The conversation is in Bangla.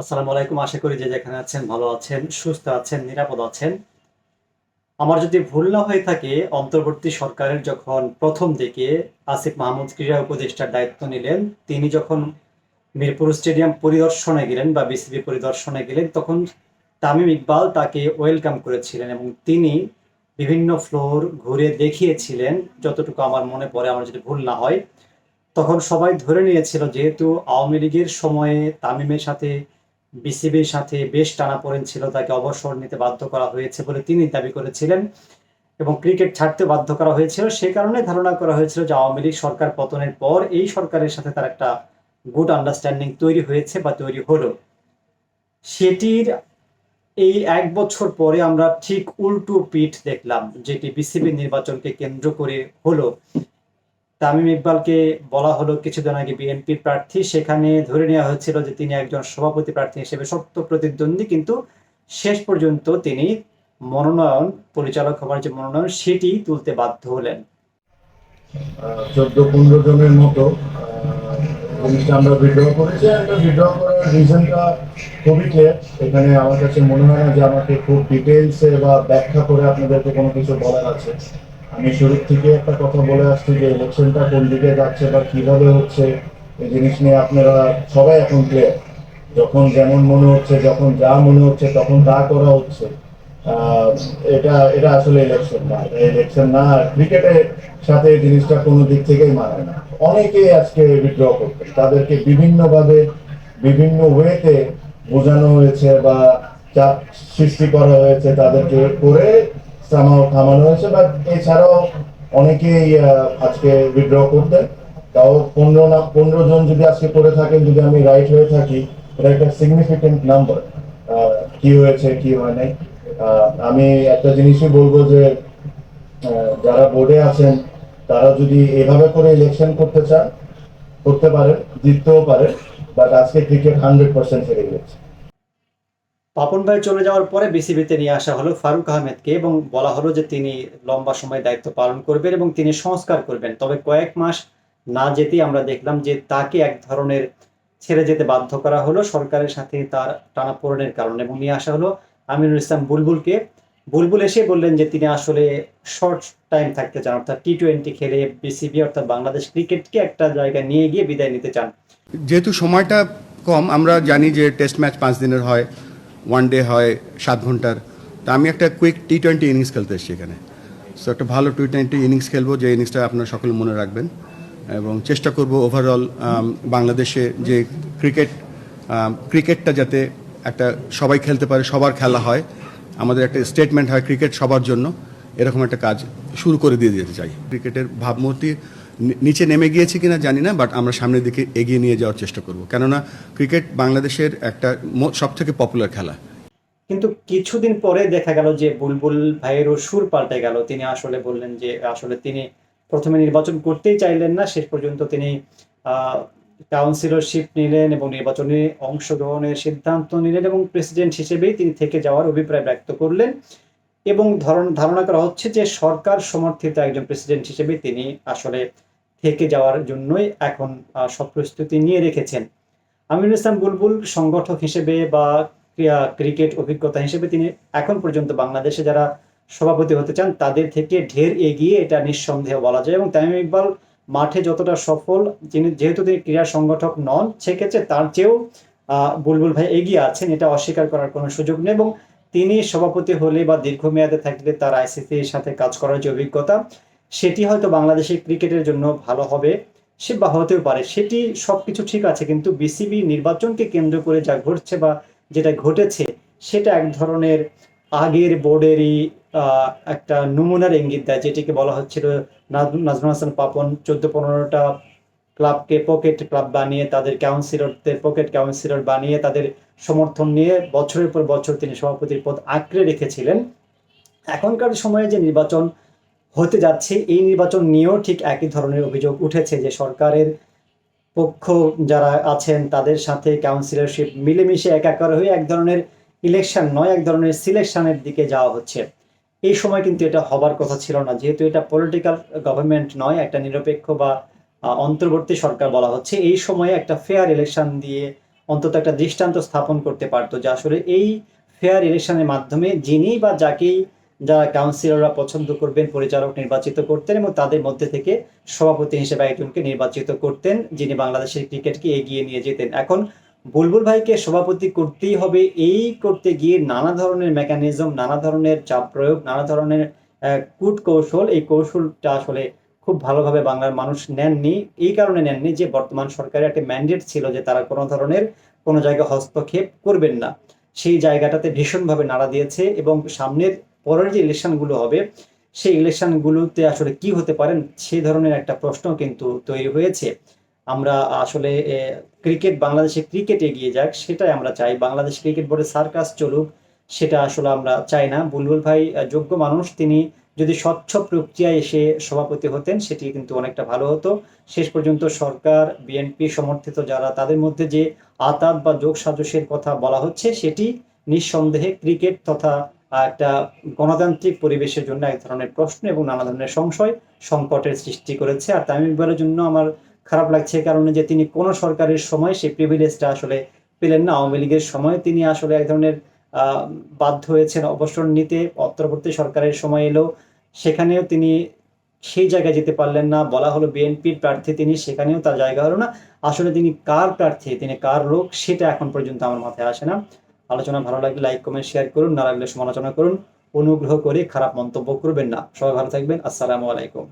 আসসালামু আলাইকুম। আশা করি যে যেখানে আছেন ভালো আছেন, সুস্থ আছেন, নিরাপদ আছেন। আমার যদি ভুল না হয়ে থাকে, অন্তর্বর্তী সরকারের যখন প্রথম দিকে আসিফ মাহমুদ ক্রীড়া উপদেষ্টার দায়িত্ব নিলেন, তিনি যখন মিরপুর স্টেডিয়াম পরিদর্শনে গেলেন বা বিসিবি পরিদর্শনে গেলেন, তখন তামিম ইকবাল তাকে ওয়েলকাম করেছিলেন এবং তিনি বিভিন্ন ফ্লোর ঘুরে দেখিয়েছিলেন, যতটুকু আমার মনে পড়ে, আমার যদি ভুল না হয়। তখন সবাই ধরে নিয়েছিল, যেহেতু আওয়ামী লীগের সময়ে তামিমের সাথে বিসিবির সাথে বেশ টানাপোড়েন ছিল, তাকে অবসর নিতে বাধ্য করা হয়েছে বলে তিনি দাবি করেছিলেন এবং ক্রিকেট ছাড়তে বাধ্য করা হয়েছিল। সে কারণে ধারণা করা হয়েছিল যে আওয়ামী লীগ সরকার পতনের পর এই সরকারের সাথে তার একটা গুড আন্ডারস্ট্যান্ডিং তৈরি হয়েছে বা তৈরি হলো। সেটির এই এক বছর পরে আমরা ঠিক উল্টো পিঠ দেখলাম, যেটি বিসিবি নির্বাচনকে কেন্দ্র করে হলো। তামিম ইকবালকে বলা হলো কিছুদিন আগে বিএনপির প্রার্থী। সেখানে ধরে নেওয়া হয়েছিল যে তিনি একজন সভাপতি প্রার্থী হিসেবে শক্ত প্রতিদ্বন্দ্বী, কিন্তু শেষ পর্যন্ত তিনি মনোনয়ন, পরিচালক হবার যে মনোনয়ন, সেটি তুলতে বাধ্য হলেন। চোদ্দ পনেরো জনের মতো আমরা বিড্র করেছি। করার রিজনটা খুবই এখানে আমার কাছে মনে হয় না যে আমাকে খুব ডিটেলসে বা ব্যাখ্যা করে আপনাদেরকে কোনো কিছু বলার আছে। আমি শুরুর থেকে একটা কথা বলে আসছি যে ইলেকশনটা কোন দিকে যাচ্ছে বা কীভাবে হচ্ছে, এই জিনিস নিয়ে আপনারা সবাই এখন ক্লিয়ার যখন যেমন মনে হচ্ছে, যখন যা মনে হচ্ছে, তখন তা করা হচ্ছে। এটা এটা আসলে ইলেকশন না। ইলেকশন না ক্রিকেটের সাথে এই জিনিসটা কোনো দিক থেকেই মানায় না। অনেকেই আজকে উইথড্র করতে তাদেরকে বিভিন্নভাবে, বিভিন্ন ওয়েতে বোঝানো হয়েছে বা চাপ সৃষ্টি করা হয়েছে তাদেরকে করে সামাও থামানো হয়েছে বাট এছাড়াও অনেকেই আজকে উইথড্র করতেন তাও পনেরো না, পনেরো জন যদি আজকে করে থাকেন, যদি আমি রাইট হয়ে থাকি, এটা একটা সিগনিফিকেন্ট নাম্বার কি হয়েছে, কি হয় নাই? আমি একটা জিনিসই বলব যে যারা বোর্ডে আছেন, তারা যদি এভাবে করে ইলেকশন করতে চান, করতে পারেন, জিততেও পারেন বাট আজকে ক্রিকেট হান্ড্রেড পার্সেন্ট হেরে গেছে। পাপন ভাই চলে যাওয়ার পরে বিসিবিতে নিয়ে আসা হলো ফারুক আহমেদকে এবং বলা হলো যে তিনি লম্বা সময় দায়িত্ব পালন করবেন এবং তিনি সংস্কার করবেন। তবে কয়েক মাস না যেতেই আমরা দেখলাম যে তাকে এক ধরনের ছেড়ে যেতে বাধ্য করা হলো। সরকারের সাথে তার টানাপোড়েনের কারণে এবং নিয়ে আসা হলো আমিনুল ইসলাম বুলবুলকে। বুলবুল এসে বললেন যে তিনি আসলে শর্ট টাইম থাকতে চান, অর্থাৎ টি টোয়েন্টি খেলে বিসিবি অর্থাৎ বাংলাদেশ ক্রিকেটকে একটা জায়গায় নিয়ে গিয়ে বিদায় নিতে চান। যেহেতু সময়টা কম, আমরা জানি যে টেস্ট ম্যাচ পাঁচ দিনের হয়। ওয়ান ডে হয় সাত ঘণ্টার। তা আমি একটা কুইক টি টোয়েন্টি ইনিংস খেলতে এসেছি এখানে। সো একটা ভালো টি টোয়েন্টি ইনিংস খেলব, যে ইনিংসটা আপনারা সকলে মনে রাখবেন। এবং চেষ্টা করব ওভারঅল বাংলাদেশে যে ক্রিকেট ক্রিকেটটা যাতে একটা সবাই খেলতে পারে, সবার খেলা হয়, আমাদের একটা স্টেটমেন্ট হয় ক্রিকেট সবার জন্য। এরকম একটা কাজ শুরু করে দিয়ে দিতে চাই। ক্রিকেটের ভাবমূর্তি নিচে নেমে গিয়েছে কিনা জানি না বাট আমরা সামনের দিকে এগিয়ে নিয়ে যাওয়ার চেষ্টা করব। কেননা ক্রিকেট বাংলাদেশের একটা সব থেকে পপুলার খেলা। কিন্তু কিছুদিন পরে দেখা গেল যে বুলবুল ভাইয়েরও সুর পাল্টে গেল। তিনি আসলে বললেন যে, আসলে তিনি প্রথমে নির্বাচন করতেই চাইলেন না, শেষ পর্যন্ত তিনি কাউন্সিলরশিপ নিলেন এবং নির্বাচনে অংশগ্রহণের সিদ্ধান্ত নিলেন এবং প্রেসিডেন্ট হিসেবেই তিনি থেকে যাওয়ার অভিপ্রায় ব্যক্ত করলেন। এবং ধারণা করা হচ্ছে যে সরকার সমর্থিত একজন প্রেসিডেন্ট হিসেবে তিনি আসলে থেকে যাওয়ার জন্যই এখন সব প্রস্তুতি নিয়ে রেখেছেন। আমিনুল ইসলাম বুলবুল সংগঠক হিসেবে বা ক্রিকেট অভিজ্ঞতা হিসেবে তিনি এখন পর্যন্ত বাংলাদেশে যারা সভাপতি হতে চান, তাদের থেকে ঢের এগিয়ে এটা নিঃসন্দেহে বলা যায়। এবং তামিম ইকবাল মাঠে যতটা সফল, যিনি যেহেতু তিনি ক্রীড়া সংগঠক নন, সেক্ষেত্রে তার চেয়েও বুলবুল ভাই এগিয়ে আছেন, এটা অস্বীকার করার কোনো সুযোগ নেই। এবং তিনি সভাপতি হলে বা দীর্ঘমেয়াদে থাকলে তার আইসিসির সাথে কাজ করার যে অভিজ্ঞতা সেটি হয়তো বাংলাদেশের ক্রিকেটের জন্য ভালো হবে, সে বা হতেও পারে। সেটি সবকিছু ঠিক আছে, কিন্তু বিসিবি নির্বাচনকে কেন্দ্র করে যা ঘটছে বা যেটা ঘটেছে, সেটা এক ধরনের আগের বোর্ডেরই একটা নমুনার ইঙ্গিত দেয়, যেটিকে বলা হচ্ছিল নাজ- নাজমুল হাসান পাপন চোদ্দ পনেরোটা ক্লাবকে পকেট ক্লাব বানিয়ে, তাদের কাউন্সিলরদের পকেট কাউন্সিলর বানিয়ে, তাদের সমর্থন নিয়ে বছরের পর বছর তিনি সভাপতির পদ আঁকড়ে রেখেছিলেন। এখনকার সময়ে যে নির্বাচন হতে যাচ্ছে। এই নির্বাচন নিয়েও ঠিক একই ধরনের অভিযোগ উঠেছে যে সরকারের পক্ষ যারা আছেন, তাদের সাথে কাউন্সিলরশিপ মিলেমিশে একাকার হয়ে এক ধরনের ইলেকশন নয়, এক ধরনের সিলেকশনের দিকে যাওয়া হচ্ছে। এই সময় কিন্তু এটা হবার কথা ছিল না। যেহেতু এটা পলিটিক্যাল গভর্নমেন্ট নয়, একটা নিরপেক্ষ বা অন্তর্বর্তী সরকার বলা হচ্ছে, এই সময়ে একটা ফেয়ার ইলেকশন দিয়ে অন্তত একটা দৃষ্টান্ত স্থাপন করতে পারতো যে আসলে এই ফেয়ার ইলেকশনের মাধ্যমে যিনি বা যাকেই যারা কাউন্সিলররা পছন্দ করবেন, পরিচালক নির্বাচিত করতেন এবং তাদের মধ্যে থেকে সভাপতি হিসেবে একজনকে নির্বাচিত করতেন, যিনি বাংলাদেশের ক্রিকেটকে এগিয়ে নিয়ে যেতেন। এখন বুলবুল ভাইকে সভাপতি করতেই হবে, এই করতে গিয়ে নানা ধরনের মেকানিজম নানা ধরনের চাপ প্রয়োগ, নানা ধরনের কূট কৌশল এই কৌশলটা আসলে খুব ভালোভাবে বাংলার মানুষ নেননি। এই কারণে নেননি যে বর্তমান সরকারের একটা ম্যান্ডেট ছিল যে তারা কোনো ধরনের, কোনো জায়গায় হস্তক্ষেপ করবেন না। সেই জায়গাটাতে ভীষণভাবে নাড়া দিয়েছে এবং সামনের পরের যে ইলেকশনগুলো হবে, সেই ইলেকশনগুলোতে আসলে কি হতে পারেন সেই ধরনের একটা প্রশ্ন কিন্তু তৈরি হয়েছে। আমরা আসলে ক্রিকেট বাংলাদেশে ক্রিকেট এগিয়ে যাক, সেটাই আমরা চাই। বাংলাদেশ ক্রিকেট বোর্ডের সার্কাস চলুক, সেটা আসলে আমরা চাই না। বুলবুল ভাই যোগ্য মানুষ, তিনি যদি স্বচ্ছ প্রক্রিয়ায় এসে সভাপতি হতেন, সেটি কিন্তু অনেকটা ভালো হতো। শেষ পর্যন্ত সরকার বিএনপি সমর্থিত যারা, তাদের মধ্যে যে আতাত বা যোগ সাজসের কথা বলা হচ্ছে, সেটি নিঃসন্দেহে ক্রিকেট তথা একটা গণতান্ত্রিক পরিবেশের জন্য এক ধরনের প্রশ্ন এবং নানা ধরনের সংশয় সংকটের সৃষ্টি করেছে। আর তামিম ইকবালের জন্য আমার খারাপ লাগছে কারণে যে তিনি কোন সরকারের সময় সেই প্রিভিলেজটা আসলে পেলেন না। আওয়ামী লীগের সময় তিনি আসলে এক ধরনের বাধ্য হয়েছেন অবসর নিতে। অন্তর্বর্তী সরকারের সময় এলো, সেখানেও তিনি সেই জায়গায় যেতে পারলেন না। বলা হলো বিএনপির প্রার্থী তিনি, সেখানেও তার জায়গা হলো না। আসলে তিনি কার প্রার্থী, তিনি কার লোক, সেটা এখন পর্যন্ত আমার মাথায় আসে না। আলোচনা ভালো লাগলে লাইক কমেন্ট শেয়ার করুন, না লাগলে সমালোচনা করুন। অনুগ্রহ করে খারাপ মন্তব্য করবেন না। সবাই ভালো থাকবেন। আসসালামু আলাইকুম।